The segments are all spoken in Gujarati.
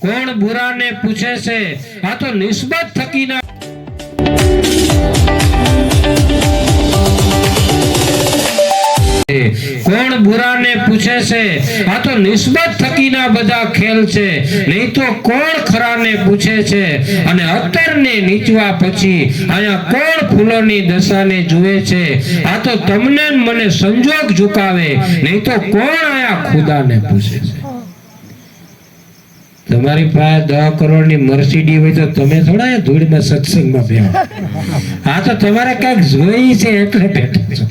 કોણ બુરાને પૂછે છે? આ તો નિસ્બત થકીના કોણ બુરાને પૂછે છે? આ તો નિસ્બત થકીના બધા ખેલ છે. નહીં તો કોણ ખરાને પૂછે છે? અને અત્તરને નીચવા પછી અહીંયા કોણ ફૂલોની દશાને જુએ છે? આ તો તમને મને સંજોગ ઝુકાવે. નહીં તો કોણ આયા ખુદાને પૂછે છે? તમારી પાસે દસ કરોડની મર્સિડી હોય તો તમે થોડા ધૂળમાં સત્સંગમાં બેહો. આ તો તમારે કાંઈક જોઈ છે એટલે બેઠા છો.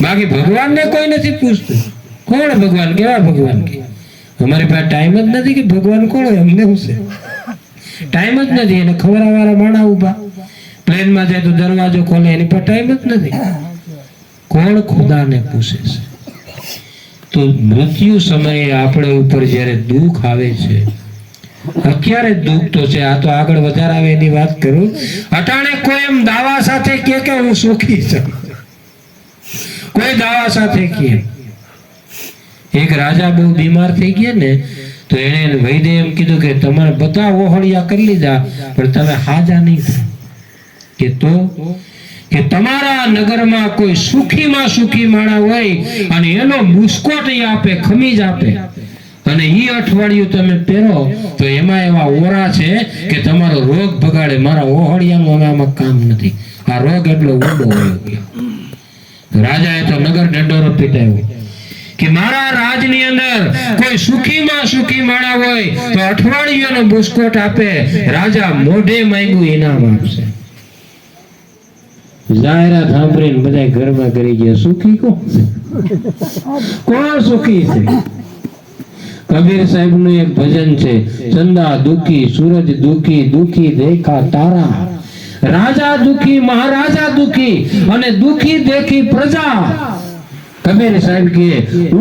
બાકી ભગવાનને કોઈ નથી પૂછતું. કોણ ભગવાન? કેવા ભગવાન કે? અમારી પાસે ટાઈમ જ નથી કે ભગવાન કોણ અમને શું છે? ટાઈમ જ નથી. એને ખવડાવવાળા માણા ઊભા. પ્લેનમાં જાય તો દરવાજો ખોલે. એની પાસે ટાઈમ જ નથી. કોણ ખુદાને પૂછે છે? તો મૃત્યુ સમયે આપણે ઉપર જ્યારે દુઃખ આવે છે અત્યારે જ દુઃખ તો છે. આ તો આગળ વધારે આવે એની વાત કરું. અટાણે કોઈ એમ દાવા સાથે કે કે હું સુખી છું. કોઈ દાવા સાથે કે એક રાજા બહુ બીમાર થઈ ગયા ને, તો એને વૈદ્ય એમ કીધું કે તમારે બધા ઓહળિયા કરી લીધા, પણ તમે હાજા નહીં કે તો? કે તમારા નગરમાં કોઈ સુખીમાં સુખી માણા હોય અને એનો મુસ્કોટ આપે, ખમીજ આપે. અને ઈ અઠવાડિયું તમે પહેરો, તો એમાં એવા ઓરા છે કે તમારો રોગ ભગાડે મારા ઓહળિયાનું હવે આમાં કામ નથી. આ રોગ એટલો ઊંડો હોય રાજાએ તો નગર ઢંઢોરો પીટાવ્યો કે મારા રાજની અંદર કોઈ સુખીમાં સુખી માણા હોય, તો અઠવાડિયાનો બુસ્કોટ આપે. રાજા મોઢે માંગ્યું, ઇનામ આપશે. જાહેરાત સાંભળીને બધા ઘરમાં કરી ગયા. સુખી કોણ કોણ સુખી છે? કબીર સાહેબનું એક ભજન છે, ચંદા દુખી, સૂરજ દુખી દુખી દેખા તારા. રાજા દુખી, મહારાજા દુખી અને દુખી દેખી પ્રજા. કબીર સાહેબ કે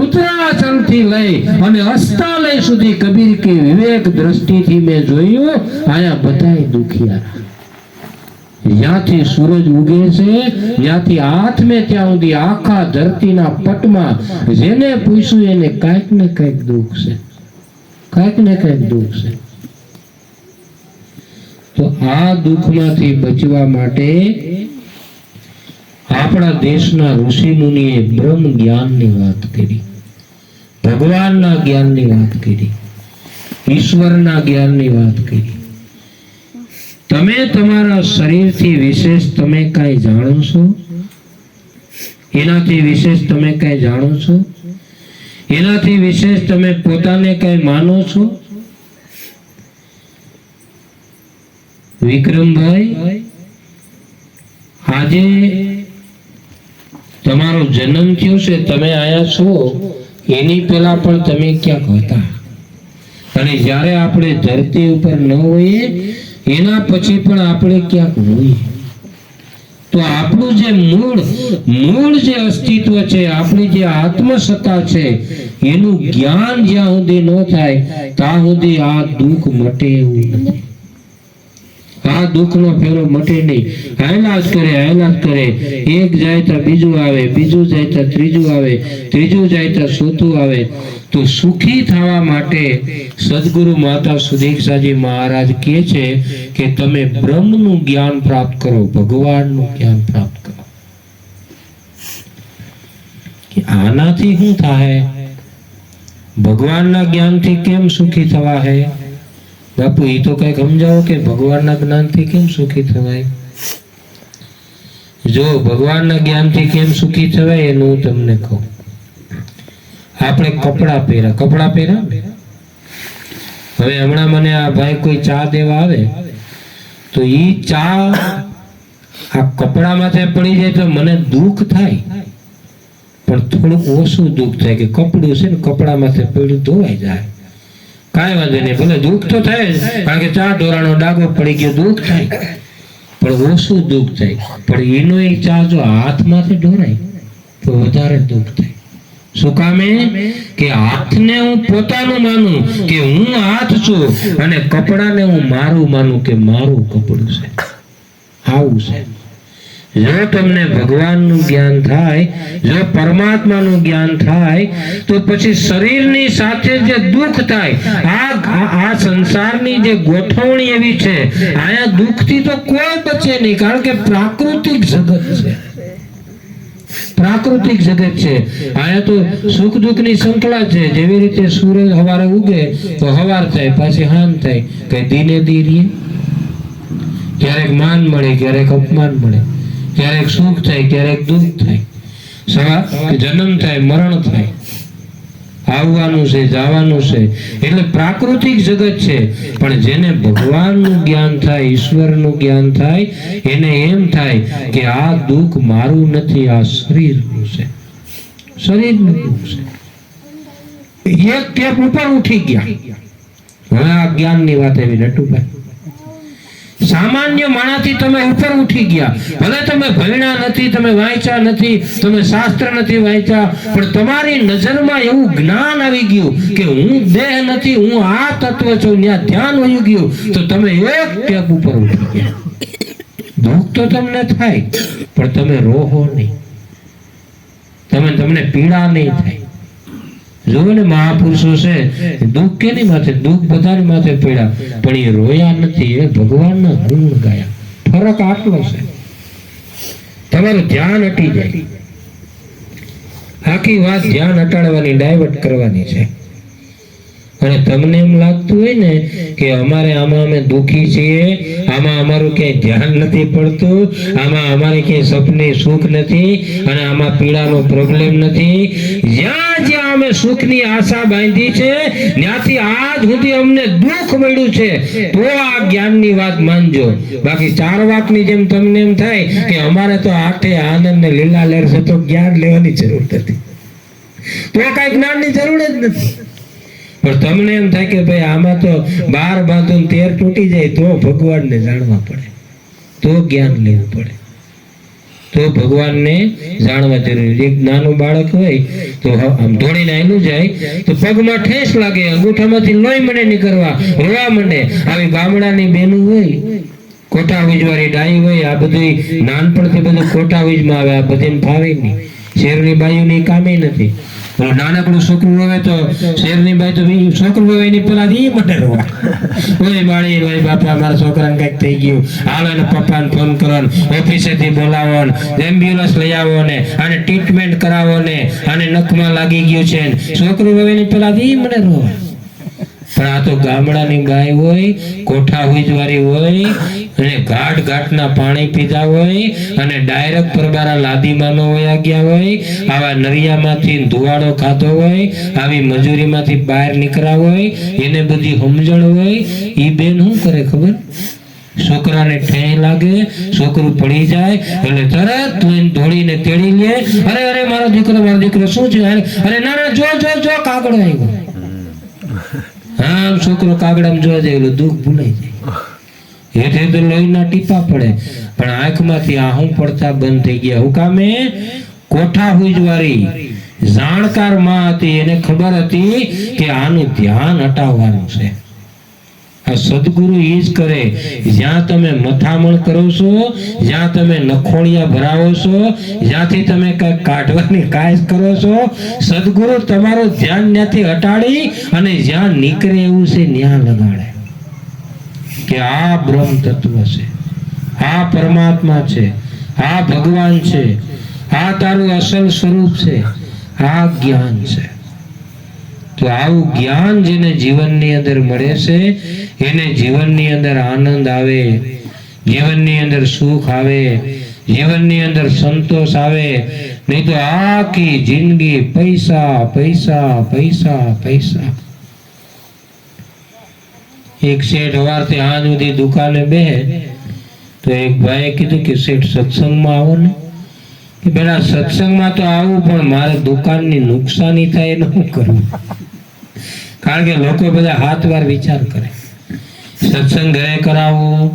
ઉત્તરાચલથી લઈ અને અસ્તાલય સુધી કબીર કે વિવેક દ્રષ્ટિથી મેં જોયું, આયા બધાય દુખિયા જ્યાંથી સૂરજ ઉગે છે જ્યાંથી હાથ ત્યાં સુધી આખા ધરતીના પટમાં જેને પૂછ્યું એને કાંઈક ને કાંઈક દુઃખ છે. કાંઈક ને કાંઈક દુઃખ છે. તો આ દુઃખમાંથી બચવા માટે આપણા દેશના ઋષિ મુનિએ બ્રહ્મ જ્ઞાનની વાત કરી, ભગવાનના જ્ઞાનની વાત કરી, ઈશ્વરના જ્ઞાનની વાત કરી. તમે તમારા શરીરથી વિશેષ તમે કાંઈ જાણો છો? એનાથી વિશેષ તમે કાંઈ જાણો છો? એનાથી વિશેષ તમે પોતાને કાંઈ માનો છો? વિક્રમભાઈ, આજે તમારો જન્મ થયો છે, તમે આયા છો, એની પહેલા પણ તમે ક્યાંક હતા. અને જ્યારે આપણે ધરતી ઉપર ન હોઈએ એના પછી પણ આપણે ક્યાંક હોઈએ તો આપણું જે મૂળ મૂળ જે અસ્તિત્વ છે, આપણી જે આત્મસત્તા છે, એનું જ્ઞાન જ્યાં સુધી ન થાય, ત્યાં સુધી આ દુઃખ મટે એવું નથી. આ દુઃખનો ફેરો મટે નહીં. હાયલા કરે હાયલા કરે. એક જાય તો બીજું આવે, બીજું જાય તો ત્રીજું આવે, ત્રીજું જાય તો ચોથું આવે. તો સુખી થવા માટે સદગુરુ માતા સુદીક્ષાજી મહારાજ કહે છે કે તમે બ્રહ્મનું જ્ઞાન પ્રાપ્ત કરો, ભગવાનનું જ્ઞાન પ્રાપ્ત કરો. કે આનાથી શું થાય? ભગવાનના જ્ઞાનથી કેમ સુખી થવા હે? બાપુ એ તો કંઈક સમજાવો કે ભગવાનના જ્ઞાનથી કેમ સુખી થવાય? જો ભગવાનના જ્ઞાનથી કેમ સુખી થવાય એનું હું તમને કહું. આપણે કપડા પહેરા. કપડા પહેરા? હવે હમણાં મને આ ભાઈ કોઈ ચા દેવા આવે, તો એ ચા આ કપડા માથે પડી જાય તો મને દુઃખ થાય. પણ થોડુંક ઓછું દુઃખ થાય કે કપડું છે ને કપડા માથે પડ્યું ધોવાઈ જાય. કાંઈ વાંધો નહીં, ભલે દુઃખ તો થાય જ, કારણ કે ચા ઢોરાનો ડાગો પડી ગયો, દુઃખ થાય. પણ ઓછું દુઃખ થાય? પણ એનો એ ચા જો હાથમાંથી ઢોરાય, તો વધારે દુઃખ થાય. શું કામે કે હાથને હું પોતાનું માનું કે હું હાથ છું અને કપડાને હું મારું માનું કે મારું કપડું છે. આવું છે. જો તમને ભગવાનનું જ્ઞાન થાય, જો પરમાત્માનું જ્ઞાન થાય, તો પછી શરીરની સાથે જે દુઃખ થાય, આ આ- સંસારની જે ગોઠવણી એવી છે, આયા દુઃખથી તો કોઈ બચે નહીં, કારણ કે પ્રાકૃતિક જગત છે. પ્રાકૃતિક જગત છે. આયા તો સુખ દુઃખની સંકળા છે. જેવી રીતે સૂરજ હવારે ઉગે, તો હવાર થાય, પાછી હાન થાય. કઈ દિને ધીરે ક્યારેક માન મળે, ક્યારેક અપમાન મળે. ક્યારેક સુખ થાય ક્યારેક દુઃખ થાય. સવા જન્મ થાય મરણ થાય. આવવાનું છે જવાનું છે. એટલે પ્રાકૃતિક જગત છે. પણ જેને ભગવાનનું જ્ઞાન થાય ઈશ્વરનું જ્ઞાન થાય એને એમ થાય કે આ દુઃખ મારું નથી આ શરીરનું છે. શરીરનું દુઃખ છે. એક ટેપ ઉપર ઉઠી ગયા. હવે આ જ્ઞાનની વાત એવી નટુભાઈ. સામાન્ય માણાથી તમે ઉપર ઉઠી ગયા. ભલે તમે ભણ્યા નથી, તમે વાંચ્યા નથી, તમે શાસ્ત્ર નથી વાંચ્યા, પણ તમારી નજરમાં એવું જ્ઞાન આવી ગયું કે હું દેહ નથી, હું આ તત્વ છું, ત્યાં ધ્યાન વહી ગયું, તો તમે એક ટેપ ઉપર ઉઠી ગયા. દુઃખ તો તમને થાય, પણ તમે રોહો નહીં. તમે તમને પીડા નહીં થાય. જુઓ ને મહાપુરુષો છે દુઃખ કેની માથે? દુઃખ બધાની માથે પડ્યા પણ એ રોયા નથી એ ભગવાનના ગુણ ગાયા. ફરક આટલો છે. તમારું ધ્યાન હટી જાય. આખી વાત ધ્યાન હટાડવાની ડાયવર્ટ કરવાની છે. અને તમને એમ લાગતું હોય ને કે અમારે આમાં અમે દુઃખી છીએ, આમાં અમારું ક્યાંય ધ્યાન નથી પડતું, આમાં અમારે ક્યાંય સપને સુખ નથી અને આમાં પીડાનો પ્રોબ્લેમ નથી. જ્યાં જ્યાં અમે સુખની આશા બાંધી છે, ત્યાંથી આજ સુધી અમને દુઃખ મળ્યું છે. તો આ જ્ઞાનની વાત માનજો. બાકી ચાર વાકની જેમ તમને એમ થાય કે અમારે તો આઠે આનંદ ને લીલા લહેર છે, તો જ્ઞાન લેવાની જરૂર નથી. તો કઈ જ્ઞાનની જરૂર જ નથી. પણ તમને એમ થાય કે ભાઈ આમાં તો બાર બાંધો તેર તૂટી જાય, તો ભગવાનને જાણવા પડે. તો જ્ઞાન લેવું પડે. તો ભગવાનને જાણવા જરૂરી. એક નાનું બાળક હોય, તો આમ ધોળીને આયલું જાય, તો પગમાં ઠેસ લાગે, અંગૂઠામાંથી લોહી મને નીકળવા, રોવા માંડે આવી ગામડાની બેનું હોય કોટા વીજવાળી ડાઈ હોય, આ બધી નાનપણથી બધું કોટા વીજમાં આવે, આ બધીને ફાવે નહીં. શેરની બાયુની કામે નથી. નાનકડું છોકરું રોવે તો શેરની બાઈ તો છોકરું રોવે એની પેલા ઈ મટે રોવા. ઓય ઓય બાપા, મારા છોકરાને કંઈક થઈ ગયું. હાલો એને પપ્પાને ફોન કરો ઓફિસે ઓફિસેથી બોલાવો એમ્બ્યુલન્સ લઈ આવો ને આને ટ્રીટમેન્ટ કરાવો ને આને નખમાં લાગી ગયું છે છોકરું રોવે એની પેલા ઈ મને રોવા. પણ આ તો ગામડાની ગાય હોય, કોઠા વીજવારી હોય, અને ઘાટ ઘાટના પાણી પીધા હોય, અને ડાયરેક્ટ પરબારા લાદીમાં નો વયા ગયા હોય, આવા નરિયામાંથી ધુવાડો ખાતો હોય, આવી મજૂરીમાંથી બહાર નીકળ્યા હોય, એને બધી સમજણ હોય એ બેન શું કરે ખબર? છોકરાને ઠેં લાગે, છોકરું પડી જાય એટલે તરત ધોળીને તેડી લે, અરે અરે, મારો દીકરો મારો દીકરો શું છે? અરે ના ના, જો જો જો, કાગળ આવ્યો. આમ છોકરો કાગડામાં જોવા જાય એટલે દુઃખ ભૂલાઈ જાય. હેઠે તો લોહીના ટીપા પડે. પણ આંખમાંથી આહું પડતા બંધ થઈ ગયા. હું કામે? કોઠા હુજવારી. જાણકારમાં હતી. એને ખબર હતી કે આનું ધ્યાન હટાવવાનું છે. આ સદગુરુ એ જ કરે. જ્યાં તમે મથામણ કરો છો, જ્યાં તમે નખોણિયા ભરાવો છો, જ્યાંથી તમે કંઈક કાઢવાની કાયસ કરો છો, સદગુરુ તમારું ધ્યાન ત્યાંથી હટાડી અને જ્યાં નીકળે એવું છે ત્યાં લગાડે. કે આ બ્રહ્મ તત્વ છે, આ પરમાત્મા છે, આ ભગવાન છે, આ તારું અસલ સ્વરૂપ છે, આ જ્ઞાન છે. તો આવું જ્ઞાન જેને જીવનની અંદર મળે છે એને જીવનની અંદર આનંદ આવે, જીવનની અંદર સુખ આવે, જીવનની અંદર સંતોષ આવે, નહીં તો આખી જિંદગી પૈસા પૈસા પૈસા પૈસા. એક શેઠ સવારથી આજ સુધી દુકાને બે, તો એક ભાઈએ કીધું કે શેઠ સત્સંગમાં આવો ને. કે પેલા સત્સંગમાં તો આવું, પણ મારે દુકાનની નુકસાની થાય એનું શું કરવું? કારણ કે લોકો બધા હાથ વાર વિચાર કરે. સત્સંગ ઘરે કરાવો,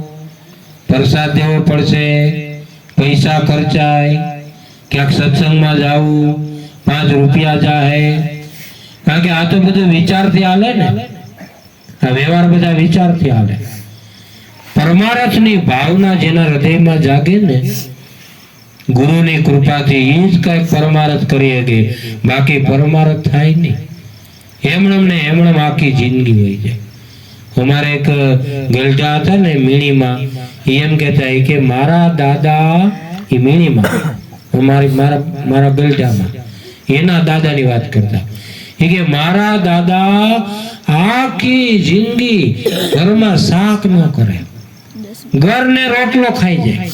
પ્રસાદ દેવો પડશે, પૈસા ખર્ચાય, ક્યાંક સત્સંગમાં જાવું, પાંચ રૂપિયા જાહે. કારણ કે આ તો બધું વિચારથી હાલે ને. આ વ્યવહાર બધા વિચારથી હાલે. પરમારથની ભાવના જેના હૃદયમાં જાગે ને, ગુરુની કૃપાથી એ જ કઈ પરમારથ કરી શકે. બાકી પરમારથ થાય નહીં. એમણમ ને એમણમ આખી જિંદગી હોય છે. અમારે એક ગલજા હતા ને મીણીમાં એમ કહેતા કે, મારા દાદા એ મીણીમાં, અમારી, મારા મારા ગલજામાં એના દાદાની વાત કરતા. એ કે, મારા દાદા આખી જિંદગી ઘરમાં શાક ન કરે. ઘરને રોટલો ખાઈ જાય.